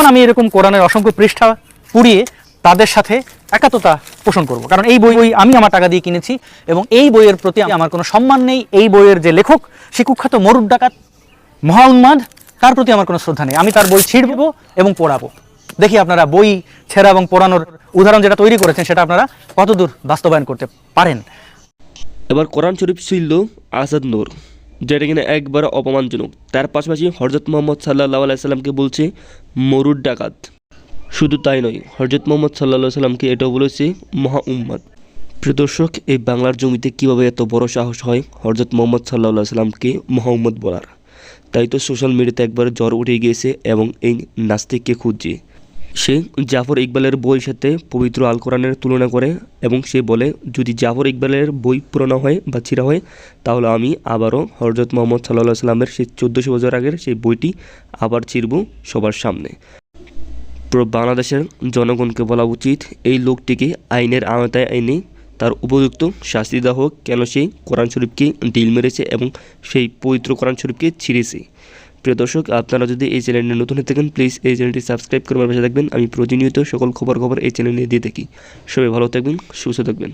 তখন আমি এরকম কোরআনের অসংখ্য পৃষ্ঠা পুড়িয়ে তাদের সাথে একাত্মতা পোষণ করব, কারণ এই বই আমি আমার টাকা দিয়ে কিনেছি এবং এই বইয়ের প্রতি আমার কোনো সম্মান নেই, এই বইয়ের যে লেখক সে কুখ্যাত মরুর ডাকাত, মহা উন্মাদ, তার প্রতি আমার কোনো শ্রদ্ধা নেই। আমি তার বই ছিঁড়ব এবং পড়াবো। দেখি আপনারা বই ছেঁড়া এবং পড়ানোর উদাহরণ যেটা তৈরি করেছেন সেটা আপনারা কতদূর বাস্তবায়ন করতে পারেন। এবার কোরআন শরীফ ছিল আসাদ নূর। যেটা কিনা একবার অপমানজনক। তার পাশাপাশি হরজত মোহাম্মদ সাল্লাহ আলাইসাল্লামকে বলছে, মরুর ডাকাত। শুধু তাই নয় হরজত মোহাম্মদ সাল্লাহ সাল্লামকে এটাও বলেছে, মহা উম্মাদ প্রিয় দর্শক, এই বাংলার জমিতে কীভাবে এত বড় সাহস হয়? হরজত মোহাম্মদ সাল্লাহ সাল্লামকে মহা উম্মদ বলার। তাই তো সোশ্যাল মিডিয়াতে একবার জ্বর উঠে গিয়েছে এবং এই নাস্তিককে খুঁজছে। সে জাফর ইকবালের বইয়ের সাথে পবিত্র আল কোরআনের তুলনা করে এবং সে বলে, যদি জাফর ইকবালের বই পুরনো হয় বা ছিঁড়া হয়, তাহলে আমি আবারও হরজত মোহাম্মদ সাল্লাহ সাল্লামের সেই চোদ্দোশো বছর আগের সেই বইটি আবার ছিঁড়ব সবার সামনে। বাংলাদেশের জনগণকে বলা উচিত, এই লোকটিকে আইনের আওতায় এনে তার উপযুক্ত শাস্তি দেওয়া হোক। কেন সে কোরআন শরীফকে ডিল মেরেছে এবং সেই পবিত্র কোরআন শরীফকে ছিঁড়েছে? প্রিয় দর্শক, আপনারা যদি এই চ্যানেলে নতুন হয়ে থাকেন প্লিজ এই চ্যানেলটি সাবস্ক্রাইব করবার পাশে থাকবেন। আমি প্রতিনিয়ত সকল খবর খবর এই চ্যানেলে দিয়ে থাকি। সবাই ভালো থাকবেন, সুস্থ থাকবেন।